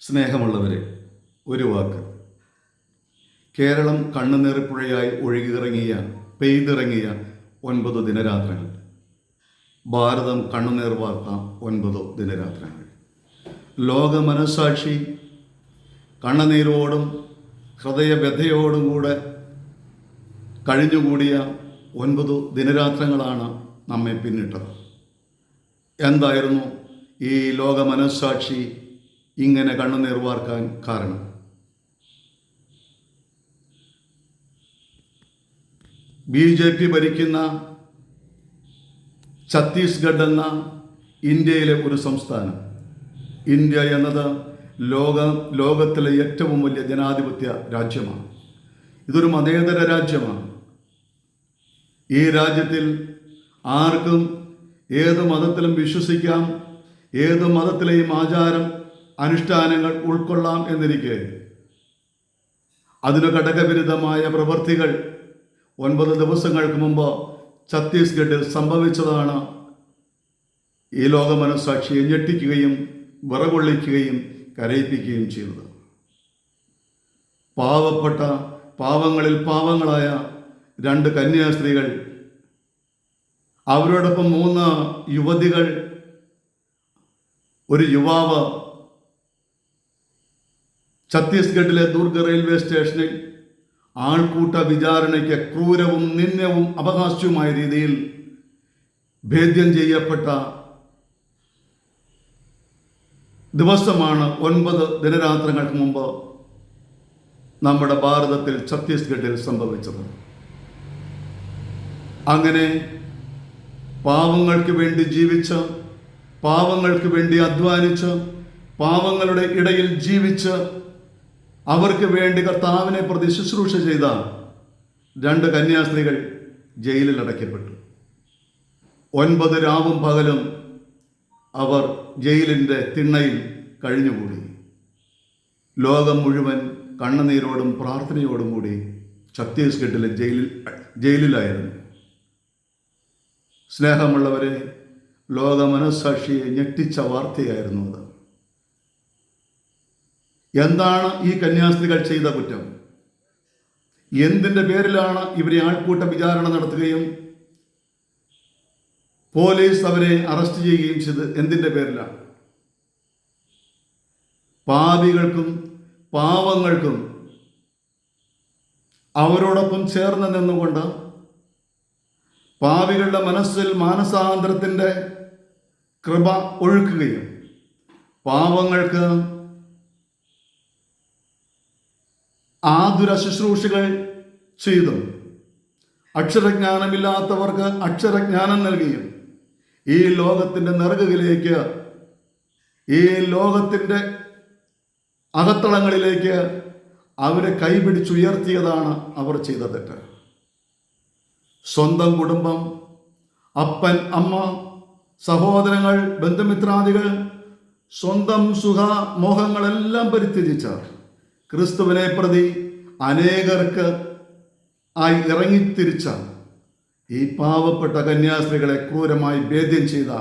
സ്നേഹമുള്ളവരെ ഒരു വാക്ക്. കേരളം കണ്ണുനീറിപ്പുഴയായി ഒഴുകിയിറങ്ങിയ പെയ്തിറങ്ങിയ ഒൻപത് ദിനരാത്രങ്ങൾ. ഭാരതം കണ്ണുനീർ വാർത്ത ഒൻപത് ദിനരാത്രങ്ങൾ. ലോക മനസാക്ഷി കണ്ണുനീരോടും ഹൃദയവ്യഥയോടും കൂടെ കഴിഞ്ഞുകൂടിയ ഒൻപത് ദിനരാത്രങ്ങളാണ് നമ്മെ പിന്നിട്ടത്. എന്തായിരുന്നു ഈ ലോക മനസ്സാക്ഷി ഇങ്ങനെ കണ്ണുനീർ വാർക്കാൻ കാരണം? ബി ജെ പി ഭരിക്കുന്ന ഛത്തീസ്ഗഡ് എന്ന ഇന്ത്യയിലെ ഒരു സംസ്ഥാനം. ഇന്ത്യ എന്നത് ലോക ലോകത്തിലെ ഏറ്റവും വലിയ ജനാധിപത്യ രാജ്യമാണ്. ഇതൊരു മതേതര രാജ്യമാണ്. ഈ രാജ്യത്തിൽ ആർക്കും ഏത് മതത്തിലും വിശ്വസിക്കാം ഏത് മതത്തിലെയും ആചാരം അനുഷ്ഠാനങ്ങൾ ഉൾക്കൊള്ളാം എന്നിരിക്കെ. അതിനു ഘടകവിരുദ്ധമായ പ്രവൃത്തികൾ ഒൻപത് ദിവസങ്ങൾക്ക് മുമ്പ് ഛത്തീസ്ഗഡിൽ സംഭവിച്ചതാണ്. ഈ ലോക മനസ്സാക്ഷിയെ ഞെട്ടിക്കുകയും വിറകൊള്ളിക്കുകയും കരയിപ്പിക്കുകയും ചെയ്തത്. പാവപ്പെട്ട പാവങ്ങളിൽ പാവങ്ങളായ രണ്ട് കന്യാസ്ത്രീകൾ അവരോടൊപ്പം മൂന്ന് യുവതികൾ ഒരു യുവാവ് ഛത്തീസ്ഗഡിലെ ദുർഗ് റെയിൽവേ സ്റ്റേഷനിൽ ആൾക്കൂട്ട വിചാരണയ്ക്ക് ക്രൂരവും നിന്ദ്യവും അവകാശവുമായ രീതിയിൽ ഭേദ്യം ചെയ്യപ്പെട്ട ദിവസമാണ് ഒൻപത് ദിനരാത്രങ്ങൾക്ക് മുമ്പ് നമ്മുടെ ഭാരതത്തിൽ ഛത്തീസ്ഗഡിൽ സംഭവിച്ചത്. അങ്ങനെ പാവങ്ങൾക്ക് വേണ്ടി ജീവിച്ച് പാവങ്ങൾക്ക് വേണ്ടി അധ്വാനിച്ച് പാവങ്ങളുടെ ഇടയിൽ ജീവിച്ച് അവർക്ക് വേണ്ടി കർത്താവിനെ പ്രതി ശുശ്രൂഷ ചെയ്ത രണ്ട് കന്യാസ്ത്രീകൾ ജയിലിൽ അടയ്ക്കപ്പെട്ടു. ഒൻപത് രാവും പകലും അവർ ജയിലിന്റെ തിണ്ണയിൽ കഴിഞ്ഞുകൂടി. ലോകം മുഴുവൻ കണ്ണുനീരോടും പ്രാർത്ഥനയോടും കൂടി ഛത്തീസ്ഗഡിലെ ജയിലിൽ ജയിലിലായിരുന്നു. സ്നേഹമുള്ളവരെ ലോക മനസ്സാക്ഷിയെ ഞെട്ടിച്ച വാർത്തയായിരുന്നു അത്. എന്താണ് ഈ കന്യാസ്ത്രീകൾ ചെയ്ത കുറ്റം? എന്തിന്റെ പേരിലാണ് ഇവരെ ആൾക്കൂട്ട വിചാരണ നടത്തുകയും പോലീസ് അവരെ അറസ്റ്റ് ചെയ്യുകയും ചെയ്ത് എന്തിന്റെ പേരിലാണ്? പാപികൾക്കും പാവങ്ങൾക്കും അവരോടൊപ്പം ചേർന്ന് നിന്നുകൊണ്ട് പാവികളുടെ മനസ്സിൽ മാനസാന്തരത്തിന്റെ കൃപ ഒഴുക്കുകയും പാവങ്ങൾക്ക് ആതുര ശുശ്രൂഷകൾ ചെയ്തു. അക്ഷരജ്ഞാനമില്ലാത്തവർക്ക് അക്ഷരജ്ഞാനം നൽകിയും ഈ ലോകത്തിന്റെ നിറകുകളിലേക്ക് ഈ ലോകത്തിന്റെ അകത്തളങ്ങളിലേക്ക് അവരെ കൈപിടിച്ചുയർത്തിയതാണ് അവർ ചെയ്ത തെറ്റ്. സ്വന്തം കുടുംബം അപ്പൻ അമ്മ സഹോദരങ്ങൾ ബന്ധുമിത്രാദികൾ സ്വന്തം സുഖ മോഹങ്ങളെല്ലാം പരിത്യജിച്ച ക്രിസ്തുവിനെ പ്രതി അനേകർക്ക് ആയി ഇറങ്ങിത്തിരിച്ച ഈ പാവപ്പെട്ട കന്യാസ്ത്രീകളെ ക്രൂരമായി ഭേദ്യം ചെയ്ത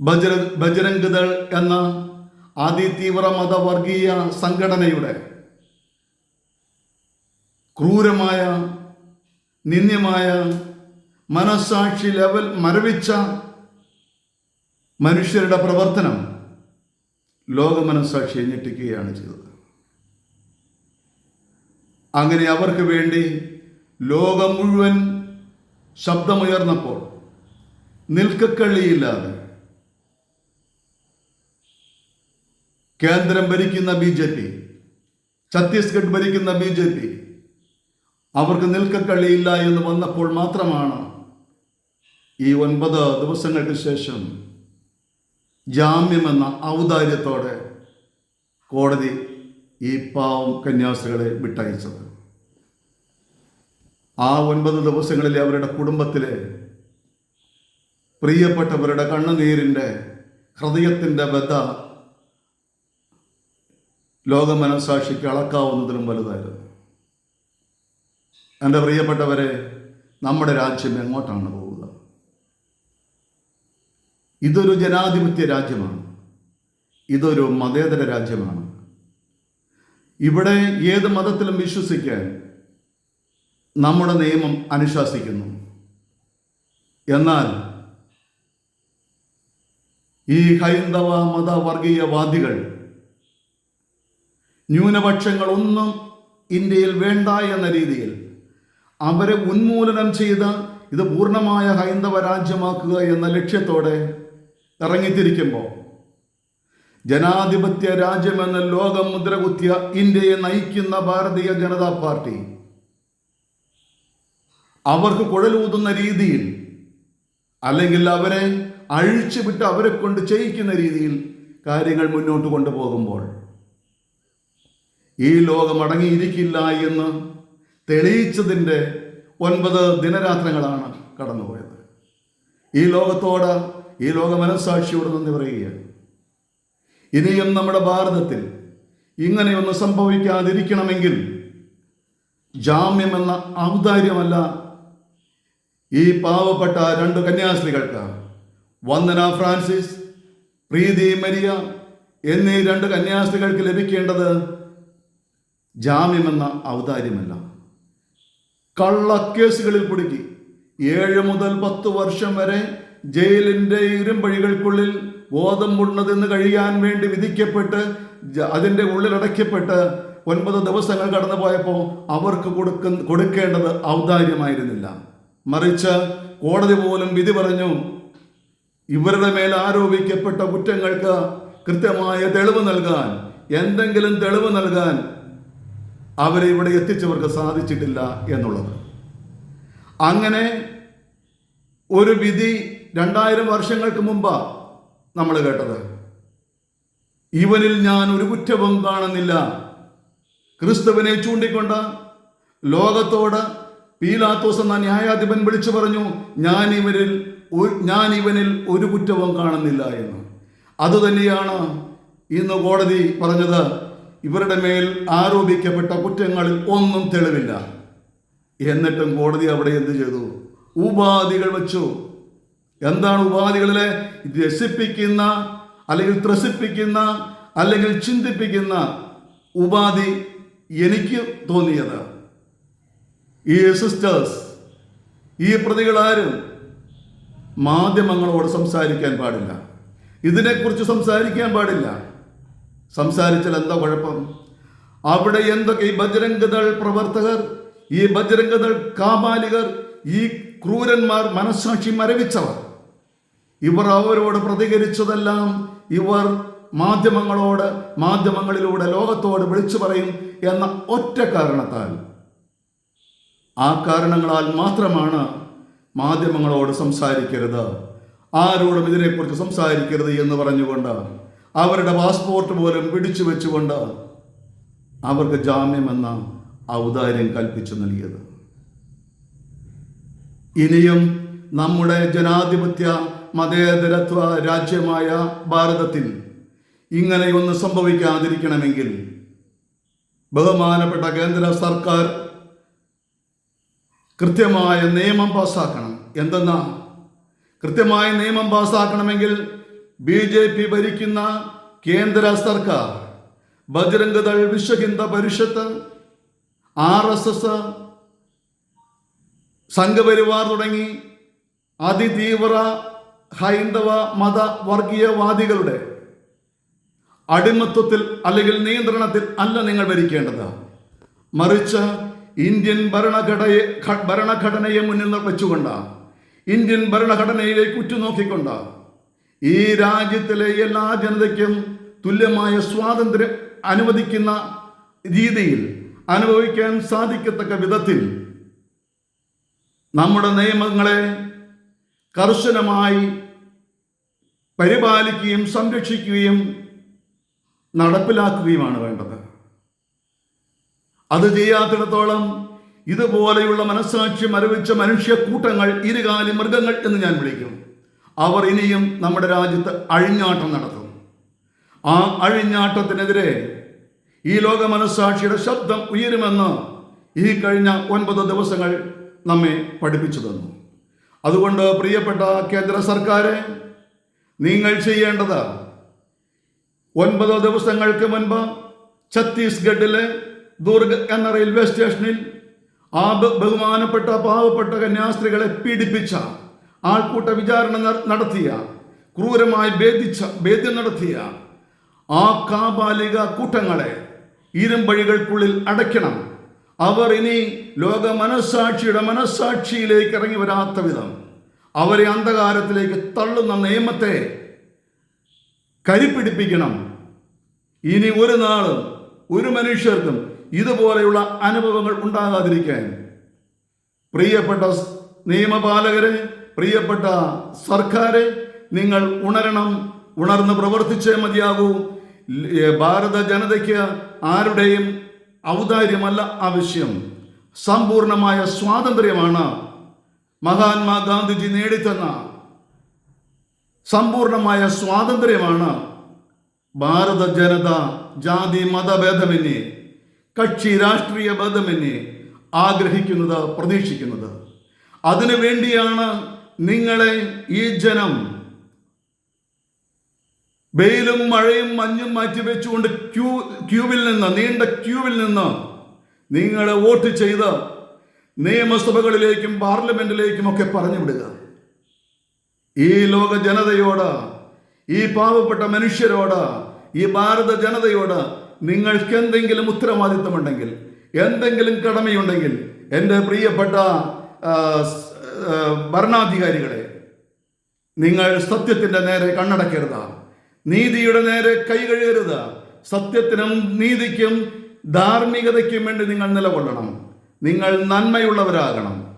ബജര ബജരംഗ് ദൾ എന്ന അതിതീവ്ര മതവർഗീയ സംഘടനയുടെ ക്രൂരമായ നിന്ദ്യമായ മനസാക്ഷി ലെവൽ മരവിച്ച മനുഷ്യരുടെ പ്രവർത്തനം ലോക മനസാക്ഷിയെ ഞെട്ടിക്കുകയാണ് ചെയ്തത്. അങ്ങനെ അവർക്ക് വേണ്ടി ലോകം മുഴുവൻ ശബ്ദമുയർന്നപ്പോൾ നിൽക്കക്കള്ളിയില്ലാതെ കേന്ദ്രം ഭരിക്കുന്ന ബി ജെ പി ഛത്തീസ്ഗഡ് ഭരിക്കുന്ന ബി ജെ പി അവർക്ക് നിൽക്കക്കള്ളിയില്ല എന്ന് വന്നപ്പോൾ മാത്രമാണ് ഈ ഒൻപത് ദിവസങ്ങൾക്ക് ശേഷം ജാമ്യമെന്ന ഔദാര്യത്തോടെ കോടതി ഈ പാവം കന്യാസ്ത്രീകളെ വിട്ടയച്ചത്. ആ ഒൻപത് ദിവസങ്ങളിൽ അവരുടെ കുടുംബത്തിലെ പ്രിയപ്പെട്ടവരുടെ കണ്ണുനീരിന്റെ ഹൃദയത്തിന്റെ ബദ്ധ ലോകമനസാക്ഷിക്ക് അളക്കാവുന്നതിലും വലുതായിരുന്നു. എന്റെ പ്രിയപ്പെട്ടവരെ നമ്മുടെ രാജ്യം എങ്ങോട്ടാണ് പോവുക ഇതൊരു ജനാധിപത്യ രാജ്യമാണ്. ഇതൊരു മതേതര രാജ്യമാണ്. ഇവിടെ ഏത് മതത്തിലും വിശ്വസിക്കാൻ നമ്മുടെ നിയമം അനുശാസിക്കുന്നു. എന്നാൽ ഈ ഹൈന്ദവ മതവർഗീയവാദികൾ ന്യൂനപക്ഷങ്ങളൊന്നും ഇന്ത്യയിൽ വേണ്ട എന്ന രീതിയിൽ അവരെ ഉന്മൂലനം ചെയ്ത് ഇത് പൂർണമായ ഹൈന്ദവ രാജ്യമാക്കുക എന്ന ലക്ഷ്യത്തോടെ ഇറങ്ങിത്തിരിക്കുമ്പോൾ ജനാധിപത്യ രാജ്യമെന്ന ലോകം മുദ്രകുത്തിയ ഇന്ത്യയെ നയിക്കുന്ന ഭാരതീയ ജനതാ പാർട്ടി അവർക്ക് കുഴലൂതുന്ന രീതിയിൽ അല്ലെങ്കിൽ അവരെ അഴിച്ചുവിട്ട് അവരെ കൊണ്ട് ചെയ്യിക്കുന്ന രീതിയിൽ കാര്യങ്ങൾ മുന്നോട്ട് കൊണ്ടുപോകുമ്പോൾ ഈ ലോകം അടങ്ങിയിരിക്കില്ല എന്ന് തെളിയിച്ചതിന്റെ ഒൻപത് ദിനരാത്രങ്ങളാണ് കടന്നുപോയത്. ഈ ലോകത്തോട് ഈ ലോക മനസ്സാക്ഷിയോട് നന്ദി പറയുകയാണ്. ഇനിയും നമ്മുടെ ഭാരതത്തിൽ ഇങ്ങനെയൊന്നും സംഭവിക്കാതിരിക്കണമെങ്കിൽ ജാമ്യം എന്ന ഔദാര്യമല്ല ഈ പാവപ്പെട്ട രണ്ട് കന്യാസ്ത്രീകൾക്ക് വന്ദന ഫ്രാൻസിസ് പ്രീതി മരിയ എന്നീ രണ്ട് കന്യാസ്ത്രീകൾക്ക് ലഭിക്കേണ്ടത് ജാമ്യമെന്ന ഔദാര്യമല്ല. കള്ളക്കേസുകളിൽ കുടുക്കി ഏഴ് മുതൽ പത്ത് വർഷം വരെ ജയിലിന്റെ ഇരുമ്പഴികൾക്കുള്ളിൽ ബോധം മുണ്ണതെന്ന് കഴിയാൻ വേണ്ടി വിധിക്കപ്പെട്ട് അതിന്റെ ഉള്ളിൽ അടയ്ക്കപ്പെട്ട് ഒൻപത് ദിവസങ്ങൾ കടന്നു പോയപ്പോൾ അവർക്ക് കൊടുക്ക കൊടുക്കേണ്ടത് ഔദാര്യമായിരുന്നില്ല. മറിച്ച് കോടതി പോലും വിധി പറഞ്ഞു ഇവരുടെ മേൽ ആരോപിക്കപ്പെട്ട കുറ്റങ്ങൾക്ക് കൃത്യമായ തെളിവ് നൽകാൻ എന്തെങ്കിലും തെളിവ് നൽകാൻ അവരെ ഇവിടെ എത്തിച്ചവർക്ക് സാധിച്ചിട്ടില്ല എന്നുള്ളത്. അങ്ങനെ ഒരു വിധി രണ്ടായിരം വർഷങ്ങൾക്ക് മുമ്പ് നമ്മൾ കേട്ടത്. ഇവനിൽ ഞാൻ ഒരു കുറ്റവും കാണുന്നില്ല. ക്രിസ്തുവിനെ ചൂണ്ടിക്കൊണ്ട് ലോകത്തോട് പീലാത്തോസ് എന്ന ന്യായാധിപൻ വിളിച്ചു പറഞ്ഞു ഞാൻ ഇവരിൽ ഞാൻ ഇവനിൽ ഒരു കുറ്റവും കാണുന്നില്ല എന്ന്. അതുതന്നെയാണ് ഇന്ന് കോടതി പറഞ്ഞത് ഇവരുടെ മേൽ ആരോപിക്കപ്പെട്ട കുറ്റങ്ങളിൽ ഒന്നും തെളിവില്ല. എന്നിട്ടും കോടതി അവിടെ എന്ത് ചെയ്തു? ഉപാധികൾ വെച്ചു. എന്താണ് ഉപാധികളിലെ രസിപ്പിക്കുന്ന അല്ലെങ്കിൽ ത്രസിപ്പിക്കുന്ന അല്ലെങ്കിൽ ചിന്തിപ്പിക്കുന്ന ഉപാധി എനിക്ക് തോന്നിയത്? ഈ സിസ്റ്റേഴ്സ് ഈ പ്രതികളാരും മാധ്യമങ്ങളോട് സംസാരിക്കാൻ പാടില്ല. ഇതിനെക്കുറിച്ച് സംസാരിക്കാൻ പാടില്ല. സംസാരിച്ചാൽ എന്താ കുഴപ്പം? അവിടെ എന്തൊക്കെ ഈ ബജരംഗദൾ പ്രവർത്തകർ ഈ ബജരംഗദൾ കാപാലികർ ഈ ക്രൂരന്മാർ മനസ്സാക്ഷി മരവിച്ചവർ ഇവർ അവരോട് പ്രതികരിച്ചതെല്ലാം ഇവർ മാധ്യമങ്ങളോട് മാധ്യമങ്ങളിലൂടെ ലോകത്തോട് വിളിച്ചു പറയും എന്ന ഒറ്റ കാരണത്താൽ. ആ കാരണങ്ങളാൽ മാത്രമാണ് മാധ്യമങ്ങളോട് സംസാരിക്കരുത്. ആരോടും ഇതിനെക്കുറിച്ച് സംസാരിക്കരുത് എന്ന് പറഞ്ഞുകൊണ്ട് അവരുടെ പാസ്പോർട്ട് പോലും പിടിച്ചു വെച്ചുകൊണ്ട് അവർക്ക് ജാമ്യമെന്ന ഔദാര്യം കൽപ്പിച്ചു നൽകിയത്. ഇനിയും നമ്മുടെ ജനാധിപത്യ മതേതരത്വ രാജ്യമായ ഭാരതത്തിൽ ഇങ്ങനെയൊന്ന് സംഭവിക്കാതിരിക്കണമെങ്കിൽ ബഹുമാനപ്പെട്ട കേന്ദ്ര സർക്കാർ കൃത്യമായ നിയമം പാസ്സാക്കണം എന്തെന്നാ? കൃത്യമായ നിയമം പാസ്സാക്കണമെങ്കിൽ ബി ജെ പി ഭരിക്കുന്ന കേന്ദ്ര സർക്കാർ Bajrang Dal Vishwa Hindu Parishad R S S Sangh Parivar തുടങ്ങി അതിതീവ്ര ഹൈന്ദവ മത വർഗീയവാദികളുടെ അടിമത്വത്തിൽ അല്ലെങ്കിൽ നിയന്ത്രണത്തിൽ അല്ല നിങ്ങൾ ഭരിക്കേണ്ടത്. മറിച്ച് ഇന്ത്യൻ ഭരണഘടനയെ ഭരണഘടനയെ മുന്നിൽ വെച്ചുകൊണ്ട് ഇന്ത്യൻ ഭരണഘടനയിലേക്ക് ഉറ്റുനോക്കിക്കൊണ്ട് ഈ രാജ്യത്തിലെ എല്ലാ ജനതയ്ക്കും തുല്യമായ സ്വാതന്ത്ര്യം അനുവദിക്കുന്ന രീതിയിൽ അനുഭവിക്കാൻ സാധിക്കത്തക്ക വിധത്തിൽ നമ്മുടെ നിയമങ്ങളെ കർശനമായി പരിപാലിക്കുകയും സംരക്ഷിക്കുകയും നടപ്പിലാക്കുകയുമാണ് വേണ്ടത്. അത് ചെയ്യാത്തിടത്തോളം ഇതുപോലെയുള്ള മനസ്സാക്ഷി മരവിച്ച മനുഷ്യ കൂട്ടങ്ങൾ ഇരുകാലി മൃഗങ്ങൾ എന്ന് ഞാൻ വിളിക്കും അവർ ഇനിയും നമ്മുടെ രാജ്യത്ത് അഴിഞ്ഞാട്ടം നടത്തും. ആ അഴിഞ്ഞാട്ടത്തിനെതിരെ ഈ ലോക മനസ്സാക്ഷിയുടെ ശബ്ദം ഉയരുമെന്ന് ഈ കഴിഞ്ഞ ഒൻപത് ദിവസങ്ങൾ നമ്മെ പഠിപ്പിച്ചു തന്നു. അതുകൊണ്ട് പ്രിയപ്പെട്ട കേന്ദ്ര സർക്കാരെ നിങ്ങൾ ചെയ്യേണ്ടത് ഒൻപതോ ദിവസങ്ങൾക്ക് മുൻപ് ഛത്തീസ്ഗഡിലെ ദുർഗ് എന്ന റെയിൽവേ സ്റ്റേഷനിൽ ആ ബഹുമാനപ്പെട്ട പാവപ്പെട്ട കന്യാസ്ത്രീകളെ പീഡിപ്പിച്ച ആൾക്കൂട്ട വിചാരണ നടത്തിയ ക്രൂരമായി ഭേദിച്ച ഭേദ്യം നടത്തിയ ആ കാബാലിക കൂട്ടങ്ങളെ ഇരുമ്പഴികൾക്കുള്ളിൽ അടയ്ക്കണം. അവർ ഇനി ലോക മനസ്സാക്ഷിയുടെ മനസ്സാക്ഷിയിലേക്ക് ഇറങ്ങി വരാത്ത വിധം അവരെ അന്ധകാരത്തിലേക്ക് തള്ളുന്ന നിയമത്തെ കരിപ്പിടിപ്പിക്കണം. ഇനി ഒരു നാളും ഒരു മനുഷ്യർക്കും ഇതുപോലെയുള്ള അനുഭവങ്ങൾ ഉണ്ടാകാതിരിക്കാൻ. പ്രിയപ്പെട്ട നിയമപാലകരെ പ്രിയപ്പെട്ട സർക്കാരെ നിങ്ങൾ ഉണരണം ഉണർന്ന് പ്രവർത്തിച്ചേ മതിയാകൂ. ഭാരത ജനതയ്ക്ക് ആരുടെയും ഔദാര്യമല്ല ആവശ്യം. സമ്പൂർണമായ സ്വാതന്ത്ര്യമാണ് മഹാത്മാ ഗാന്ധിജി നേടിത്തന്ന സമ്പൂർണമായ സ്വാതന്ത്ര്യമാണ് ഭാരത ജനത ജാതി മതഭേദമെന്നെ കക്ഷി രാഷ്ട്രീയ ഭേദമന്യേ ആഗ്രഹിക്കുന്നത് പ്രതീക്ഷിക്കുന്നത്. അതിനു വേണ്ടിയാണ് നിങ്ങളെ ഈ ജനം വെയിലും മഴയും മഞ്ഞും മാറ്റി വെച്ചുകൊണ്ട് ക്യൂ ക്യൂവിൽ നിന്ന് നീണ്ട ക്യൂവിൽ നിന്ന് നിങ്ങളെ വോട്ട് ചെയ്ത് നിയമസഭകളിലേക്കും പാർലമെന്റിലേക്കും ഒക്കെ പറഞ്ഞു വിടുക ഈ ലോക ജനതയോട് ഈ പാവപ്പെട്ട മനുഷ്യരോട് ഈ ഭാരത ജനതയോട് നിങ്ങൾക്ക് എന്തെങ്കിലും ഉത്തരവാദിത്തമുണ്ടെങ്കിൽ എന്തെങ്കിലും കടമയുണ്ടെങ്കിൽ എന്റെ പ്രിയപ്പെട്ട ഭരണാധികാരികളെ നിങ്ങൾ സത്യത്തിന്റെ നേരെ കണ്ണടക്കരുത്. നീതിയുടെ നേരെ കൈ കഴുകരുത്. സത്യത്തിനും നീതിക്കും ധാർമ്മികതയ്ക്കും വേണ്ടി നിങ്ങൾ നിലകൊള്ളണം. നിങ്ങൾ നന്മയുള്ളവരാകണം.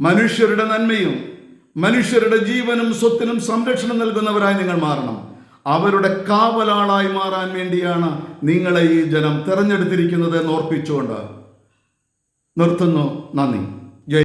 മനുഷ്യരുടെ നന്മയും മനുഷ്യരുടെ ജീവനും സ്വത്തിനും സംരക്ഷണം നൽകുന്നവരായി നിങ്ങൾ മാറണം. അവരുടെ കാവലാളായി മാറാൻ വേണ്ടിയാണ് നിങ്ങളെ ഈ ജനം തെരഞ്ഞെടുത്തിരിക്കുന്നത് എന്ന് ഓർപ്പിച്ചുകൊണ്ട് നിർത്തുന്നു. നന്ദി.